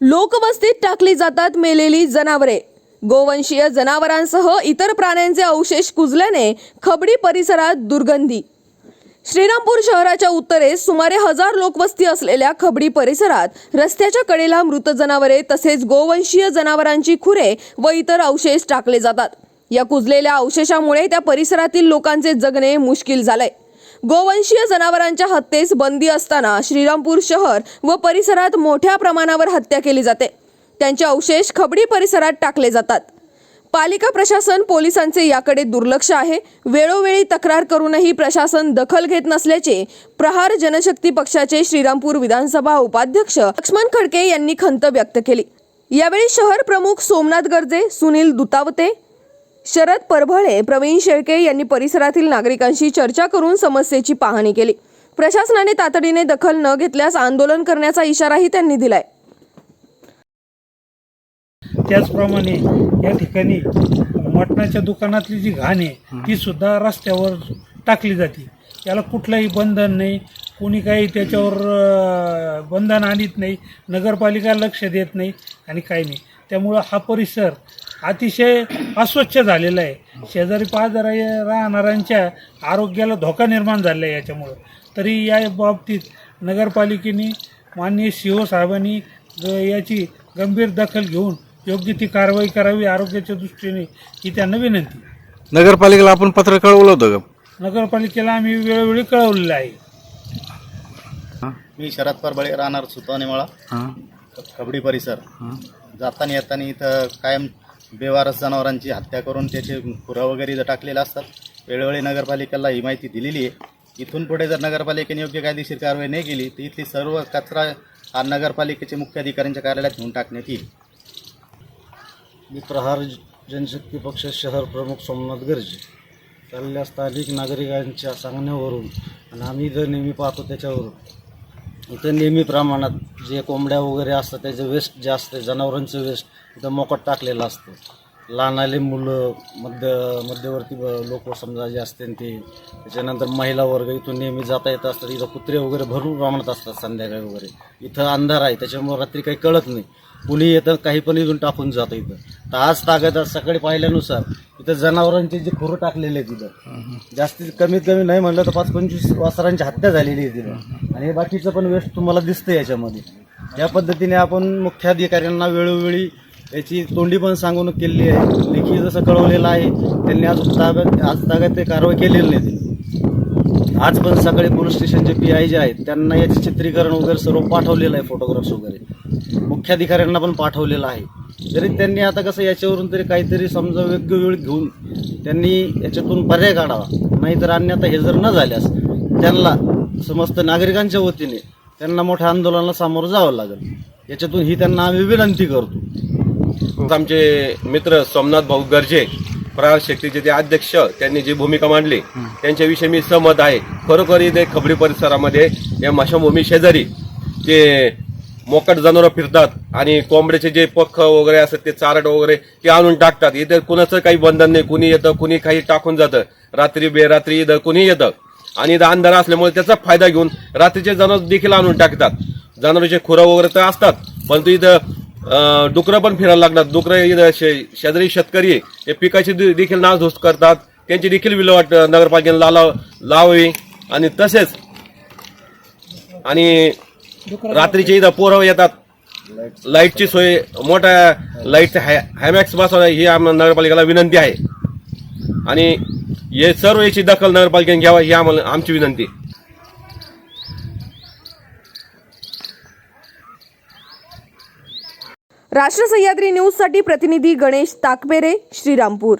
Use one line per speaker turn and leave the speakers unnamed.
लोकवस्तीत टाकली जातात मेलेली जनावरे. गोवंशीय जनावरांसह इतर प्राण्यांचे अवशेष कुजल्याने खबडी परिसरात दुर्गंधी. श्रीरामपूर शहराच्या उत्तरेस सुमारे हजार लोकवस्ती असलेल्या खबडी परिसरात रस्त्याच्या कडेला मृत जनावरे तसेच गोवंशीय जनावरांची खुरे व इतर अवशेष टाकले जातात. या कुजलेल्या अवशेषामुळे त्या परिसरातील लोकांचे जगणे मुश्किल झालंय. गोवंशीय जनावरांच्या हत्येस बंदी असताना श्रीरामपूर शहर व परिसरात मोठ्या प्रमाणावर हत्या केली जाते. त्यांचे अवशेष खबडी परिसरात टाकले जातात. पालिका प्रशासन पोलिसांचे याकडे दुर्लक्ष आहे. वेळोवेळी तक्रार करूनही प्रशासन दखल घेत नसल्याचे प्रहार जनशक्ती पक्षाचे श्रीरामपूर विधानसभा उपाध्यक्ष लक्ष्मण खडके यांनी खंत व्यक्त केली. यावेळी शहर प्रमुख सोमनाथ गर्जे सुनील दुतावते शरद परभळे प्रवीण शेळके यांनी परिसरातील नागरिकांशी चर्चा करून समस्येची पाहणी केली. प्रशासनाने तातडीने दखल न घेतल्यास आंदोलन करण्याचा इशाराही त्यांनी दिलाय.
त्याचप्रमाणे या ठिकाणी मटणाच्या दुकानातली जी घाण आहे ती सुद्धा रस्त्यावर टाकली जाते. याला कुठलंही बंधन नाही कोणी काही त्याच्यावर अं, बंधन आणत नाही नगरपालिका लक्ष देत नाही आणि काही नाही. त्यामुळं हा परिसर अतिशय अस्वच्छ झालेला आहे. शेजारी पाजारा राहणाऱ्यांच्या आरोग्याला धोका निर्माण झालेला आहे याच्यामुळं. तरी या बाबतीत नगरपालिकेने माननीय सी ओ साहेबांनी याची गंभीर दखल घेऊन योग्य ती कारवाई करावी आरोग्याच्या दृष्टीने ही त्यांना विनंती.
नगरपालिकेला आपण पत्र कळवलं होतं का?
नगरपालिकेला आम्ही वेळोवेळी कळवलेलं आहे.
मी शरद परबळे राहणार सुतानेमाळा
हां.
खबडी परिसर. जाताना येताना इथं कायम बेवारस जनावरांची हत्या करून त्याचे खुरं वगैरे इथं टाकलेलं असतात. वेळोवेळी नगरपालिकेला ही माहिती दिलेली आहे. इथून पुढे जर नगरपालिकेने योग्य कायदेशीर कारवाई नाही केली तर इथली सर्व कचरा हा नगरपालिकेचे मुख्य अधिकाऱ्यांच्या कार्यालयात घेऊन टाकण्यात येईल.
मी प्रहार जनशक्ती पक्ष शहर प्रमुख सोमनाथ गर्जे चालल्या स्थानिक नागरिकांच्या सांगण्यावरून आणि आम्ही जर नेहमी पाहतो त्याच्यावरून इथं नेहमी प्रमाणात जे कोंबड्या वगैरे असतात त्याचं वेस्ट जे असतं जनावरांचं वेस्ट इथं मोकट टाकलेलं असतं. लहानाले मुलं मध्य मध्यवर्ती लोक समजा जे असते ते त्याच्यानंतर महिला वर्ग इथून नेहमी जाता येत असतात इथं कुत्रे वगैरे भरपूर प्रमाणात असतात संध्याकाळी वगैरे. इथं अंधार आहे त्याच्यामुळे रात्री काही कळत नाही. कुणी येतं काही पण इथून टाकून जातं इथं. तर आज ताकद आज सकाळी पाहिल्यानुसार इथं जनावरांचे जे खुरं टाकलेले आहेत तिथं जास्तीत कमीत कमी नाही म्हणलं तर पाच पंचवीस वासरांची हत्या झालेली आहे तिथं. आणि हे बाकीचं पण वेस्ट तुम्हाला दिसतं याच्यामध्ये. या पद्धतीने आपण मुख्याधिकाऱ्यांना वेळोवेळी याची तोंडी पण सांगून केलेली आहे. लेखी जसं कळवलेलं आहे त्यांनी आज ताब्यात आज ताब्यात ते कारवाई केलेली नाही. आज पण सकाळी पोलीस स्टेशनचे पी आय जे आहेत त्यांना याचे चित्रीकरण वगैरे सर्व पाठवलेलं आहे फोटोग्राफ्स वगैरे. मुख्याधिकाऱ्यांना पण पाठवलेलं आहे. तरी त्यांनी आता कसं याच्यावरून तरी काहीतरी समजा योग्य वेळ घेऊन त्यांनी याच्यातून पर्याय काढावा. नाहीतर अन्यथा हे जर न झाल्यास त्यांना समस्त नागरिकांच्या वतीने त्यांना मोठ्या आंदोलनाला सामोरं जावं लागेल. याच्यातून ही त्यांना आम्ही विनंती करतो.
आमचे मित्र सोमनाथ भाऊ गर्जे प्रहार शक्तीचे ते अध्यक्ष त्यांनी जी भूमिका मांडली त्यांच्याविषयी मी सहमत आहे. खरोखर इथे खबरी परिसरामध्ये या मशाभूमी शेजारी जे मोकट जनावरं फिरतात आणि कोंबड्याचे जे पख वगैरे असतात ते चारट वगैरे ते आणून टाकतात. इथे कुणाचं काही बंधन नाही कुणी येतं कुणी काही टाकून जातं. रात्री बेरात्री इथं कुणी येतं. आणि इथं अंधार असल्यामुळे त्याचा फायदा घेऊन रात्रीचे जनावर देखील आणून टाकतात. जनावरांचे खुरं वगैरे तर असतात परंतु इथं डुकरं पण फिरायला लागतात. डुकरं इथं शे- शेजारी शेतकरी हे पिकाची देखील नासधूस करतात. त्यांची देखील विल्हेवाट नगरपालिकेने लाव लावावी. आणि तसेच आणि रात्रीचे इथं पोरं येतात. लाईटची सोय मोठ्या लाईटचे हॅमॅक्स बसवणं ही आम्हाला नगरपालिकेला विनंती आहे. आणि हे सर्व याची दखल नगरपालिकेने घ्यावा ही आम्हाला आमची विनंती.
राष्ट्र सह्याद्री न्यूजसाठी प्रतिनिधी गणेश ताकबेरे श्रीरामपूर.